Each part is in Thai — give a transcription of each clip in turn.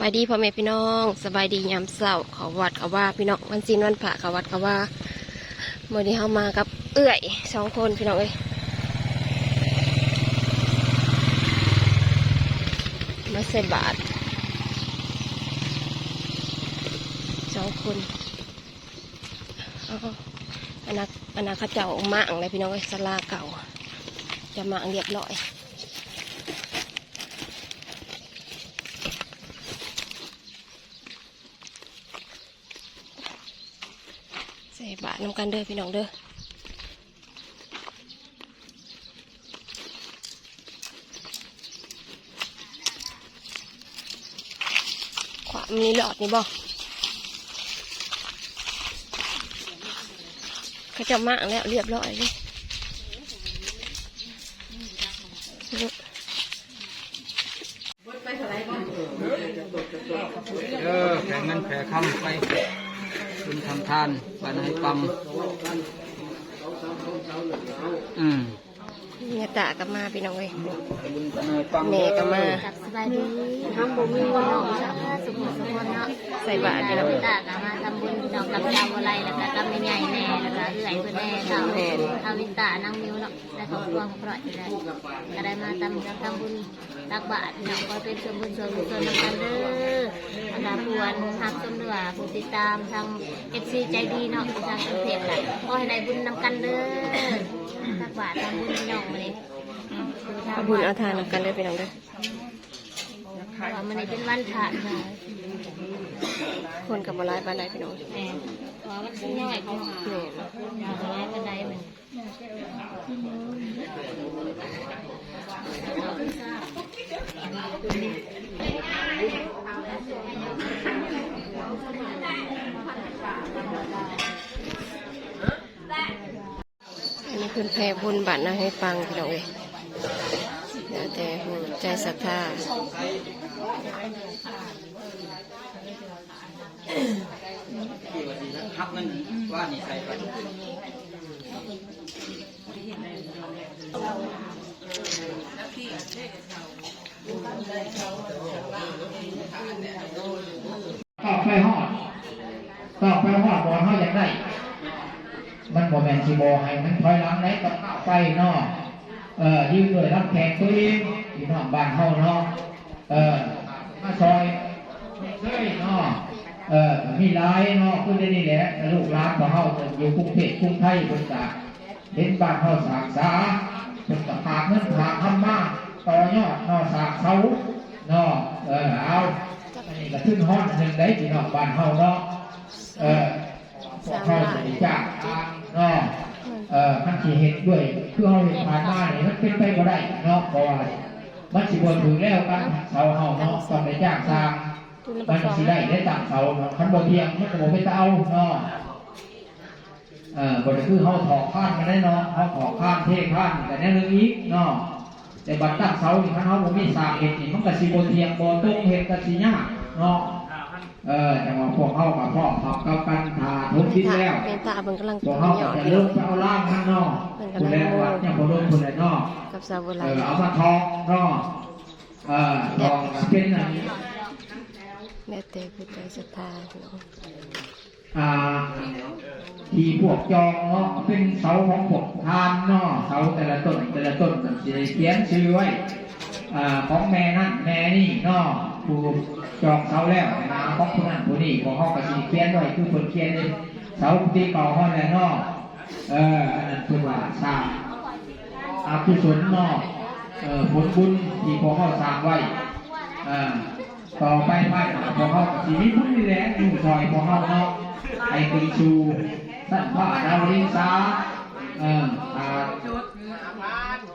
บายดีพ่อแม่พี่น้องสบายดียามเช้าเขาวัดขาว่าพี่น้องวันจีนวันพระขาวัดขาว่าเมื่อนี้เข้ามากับเอื้อยสองคนพี่น้องเอ้ยมาใส่บาทสองคนอาอันนั้นอันนั้นเขาเจ้าหมางเลยพี่น้องเอ้ยสลาเก่าจะหมางเรียบร้อย ใส่บาท น้ำกันเด้อพี่น้องเด้อขวามีหลอดนี่บ่เขาจะมากแล้วเรียบร้อยเลยเออแผ่เงินแผ่คำไปคุณทำทานบ้าน ให้ปั๊มอืม เนี่ยตากับมาพี่น้องเอ้ยบุญบ้านให้ปั๊มแม่ก็มากับสบายดีน้องบุมีน้องสาวสุขสุขเนาะใส่บาทพี่น้องตาก็มาทำบุญน้องกับชาวอะไรแล้วก็กับแม่ใหญ่แน่แล้วก็เอื้อยเพื่อนแน่เท่าเท่าวิตานั่งมิวเนาะได้ขอบคุณของพระอยู่แล้วก็ได้มาทำทำบุญตักบาตรน้องก็เป็นส่วนบุญส่วนกุศลนำกันเด้ออาจารย์พวนหักต้นเดือผู้ติดตามทางเอฟซีใจดีเนาะทางเพจกันขอให้ได้บุญนำกันเด้อ ตักบาตรทำบุญพี่น้องมาเลยเอาบุญเอาทานนำกันเด้อพี่น้องเด้อว่ามันเป็นวันผ่านมาคนกับบหลายบ้านใดพี่น้องแหมว่ามันชิ้นย่อยของแม่นร้ายกันใดมันอันนี้ เพิ่นแผ่บุญบัตรนะให้ฟังพี่น้องเอ้ยแล้วแต่หัวใจศรัทธาหักเงินว่านี่ใส่ไปต่อไปหอดต่อไปหอดบอลเขาอยากได้ มันบอแมนซีบอให้มันถอยหลังไหนต้องเข้าไปเนาะเออยืมด้วยรับแขกตัวเองที่นอกบ้านเขาเนาะเออมาซอยเฮ้ยเนาะเออมีหลายเนาะคือได้นี่แหละลูกหลานของเขาจะอยู่กรุงเทพกรุงไทยบนจากเห็นบ้านเขาสางสาเป็นตะพากเงินพาคำมาต่อยอดเนาะสางเสาเนาะเออเอาอันนี้ก็ขึ้นห้องหนึ่งได้ที่นอกบ้านเขาเนาะเออพวกเขาจะจากทาง เนาะเอ่อมันสิเห็นด้วยคือเขาเห็นผ่านมาเนี่ยมันเป็นไปบ่ได้เนาะเพราะว่ามันสิบ่ถึงแล้วกันเสาเฮาเนาะต้องไปจ้างสร้างมันสิได้ได้ตั้งเสาเนาะคันบ่เทียงมันก็บ่ไปเอาเนาะเอ่อบ่ได้คือเฮาถอกข้านกันได้เนาะเฮาถอกข้านเทข้านแต่แน่นึงอีกเนาะแต่บัดตั้งเสานี่คันเฮาบ่มีสร้างเฮ็ดนี่มันก็สิบ่เทียงบ่ตรงเฮ็ดก็สิยากเนาะ เออจังว่าพวกเฮากับพ่อพับกับกันทาทุกทิศแล้วเป็นตาเบิ่งกำลังตัวกินเขาหยก็อดจะพี่น้เริ่องมไปเอาล่างข้างนอกคุณแลวัดเนี่ยพอรุ่นคุณแลนอกกับสาวโบเอราณอเอามาทองนอกเออทองเป็นอันนี้แล้วแต่ผู้ใจศรัทธาพี่น้องอ่าที่พวกจองเนาะเป็นเสาของพวกทานเนาะเสาแต่ละต้นแต่ละต้นมันจะเขียนชื่อไว้อ่าของแม่นั่นแม่นี่เนาะ ผู้จองเสาแล้วนะของผู้นั้นผู้นี้ของเขาก็สิเขียนไว้คือคนเขียนเลยเสาตีเก่าห้องแล้วนาะเอออันนั้นคือว่าสร้างอากุศลนอกเออผลบุญที่พวกเขาสร้างไว้เอ่าต่อไปภายหลังพวกเขาชีวิตพุ่นนี่แหละอยู่ซอยพวกเขาเนาะไอ้ปีชูสัตว์ผ้าดาวลิงสาเอออ่า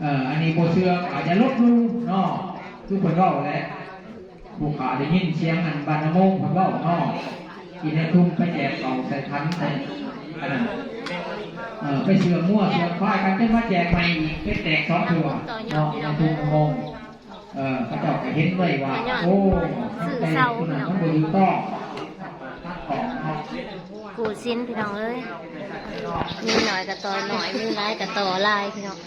เอออันนี้โบเชืองอาจจะลดลูเนาะคือเพิ่นเว้าแหละ ผู้ขาได้ยินเสียงอันบานโมงเพิ่นเว้าเนาะกินในทุ่งไปแจกเก่าใส่ทันใส่อันนั้นเออไปเชื่อมั่วเชื่อควายกันจะมาแจกใหม่อีกเป็นแตกสองตัวเนาะในทุกงงเออพระเจ้าก็เห็นเลยว่า โอ้แต่คุณน่ะมันบริต้องทักของเนาะกูสิ้นพี่น้องเอ้ยมีหน่อยกับต่อหน่อยมีร้ายกับต่อลายพี่น้อง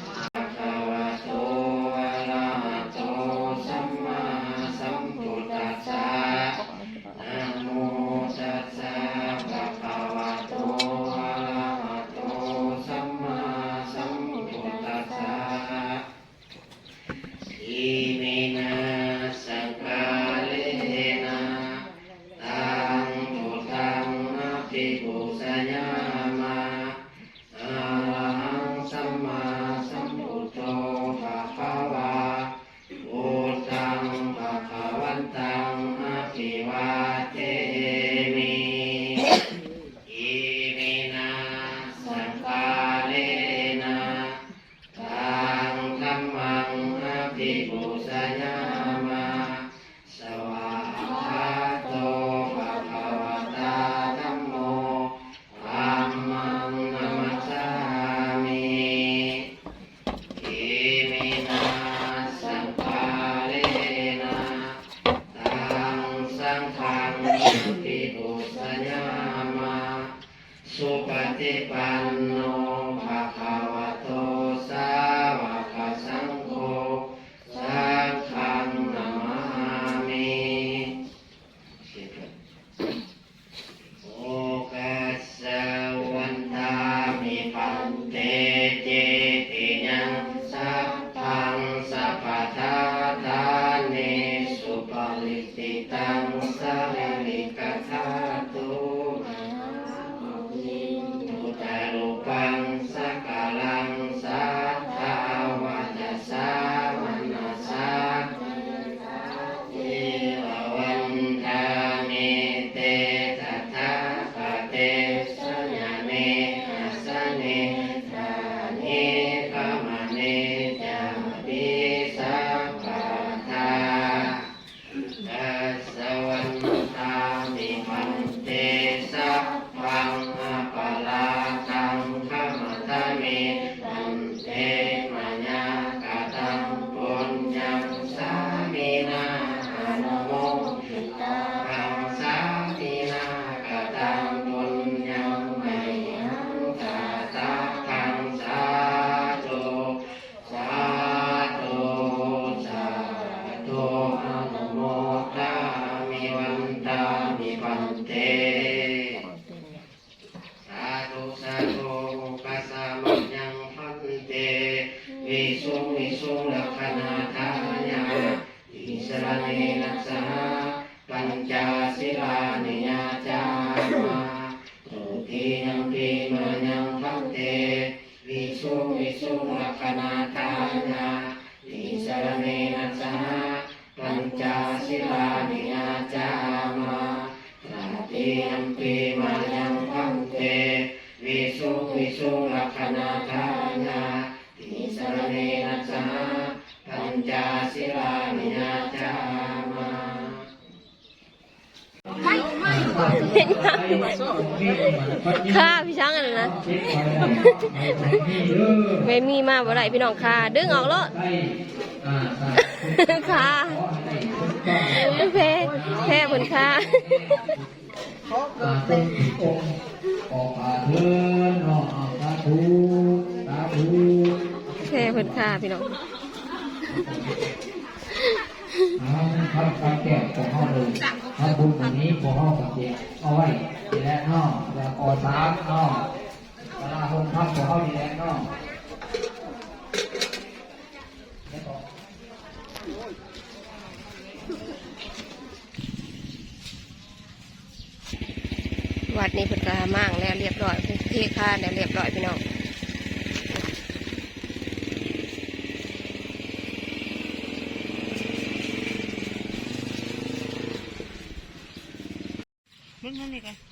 จิวา วิสุวิสุลักขณาทายาอิสระเนนัสสะปัญจศิลานิยาจามาตุติยังปีมัญญังพันเตวิสุวิสุลักขณาทายาอิสระเนนัสสะปัญจศิลานิยาจามาตติยัมปี ค่าพี่ช้างอันนะไม่มีมาบ่ได้พี่น้องค่าดึงออกแล้วค่าแพ้แพ้บนค่าเป็นองค์ออกอาเทินเนาะแพ้บนค่าพี่น้อง เอาทำการแก้ของห้องเลยทำบุญแบบนี้ของห้องกับเด็กเอาไว้ดีแล้วเนาะแล้วออสามเนาะเวลาคนทำของห้องดีแล้วเนาะวัดนี้เพิ่นก็มั่งแล้วเรียบร้อยพิ่นเทค่าแล้วเรียบร้อยพี่น้อง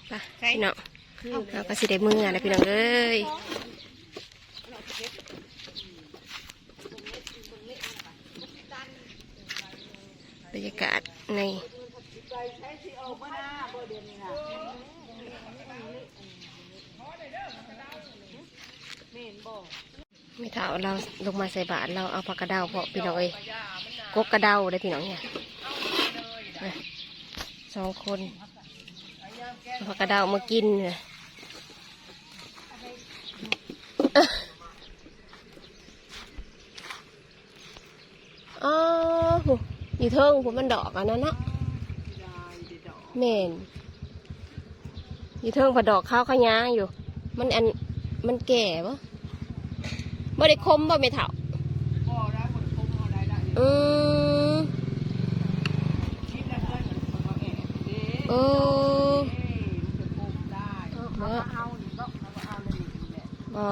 ไปพี่น้องเราก็สิได้มือนะพี่น้องเอ้ยบรรยากาศในไม่เท่าเราลงมาใส่บาทเราเอาผักกระเดาเพาะพี่น้องเอ้ยกกกระเดาได้พี่น้องเนี่ยมาสองคนเอา ผักกระเดามากินเนี่ยอ๋อโหอยู่เทิงผมมันดอกอันนั้นนะเมนอยู่เทิงผัดดอกข้าวข้าวยางอยู่ มันอันมันแก่ปะบ่ได้คมบ่ไม่เท่าอืมเออบ่ บ่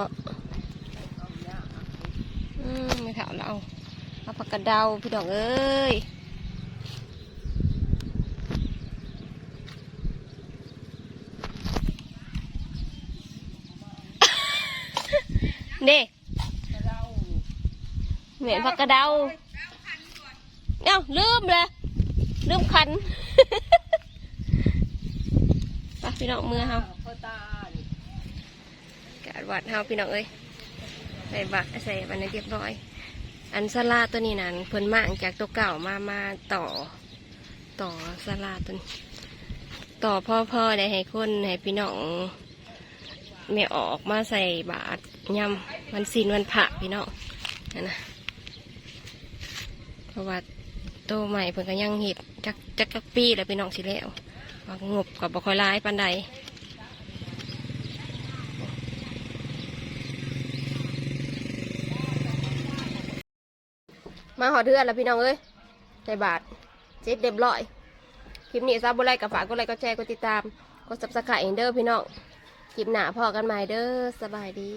อืมไม่เท่าเราเอาผักกระเดาพี่ดอกเอ้ยเด้เหม็นผักกระเดาเอ้าลืมเลยลืมคัน ไปพี่น้องมือเฮากาด วัดเฮาพี่น้องเอ้ยใส่บักใส่บันนี้เรียบร้อย อันสลาตัวนี้นั่นเพิ่นมางจากตัวเก่ามามาต่อ ต่อสลาตัวนี้ต่อพ่อพ่อได้ให้คนให้พี่น้องไม่ออกมาใส่บาตรยำวันศีลวันพระพี่น้องนั่นนะเพราะว่าโตใหม่เพิ่นก็ยังเห็ดจักจักจักปีแล้วพี่น้องสิแล้วว่างบกับบ่ค่อยร้ายปานใด มาหอเทือนแล้วพี่น้องเอ้ยใส่บาทเจ็ดเรียบร้อย คลิปนี้ซาบุไรกับฝากกดไลค์ก็แชร์กดติดตามกดสับสไครต์เด้อพี่น้อง คลิปหน้าพอกันใหม่เด้อสบายดี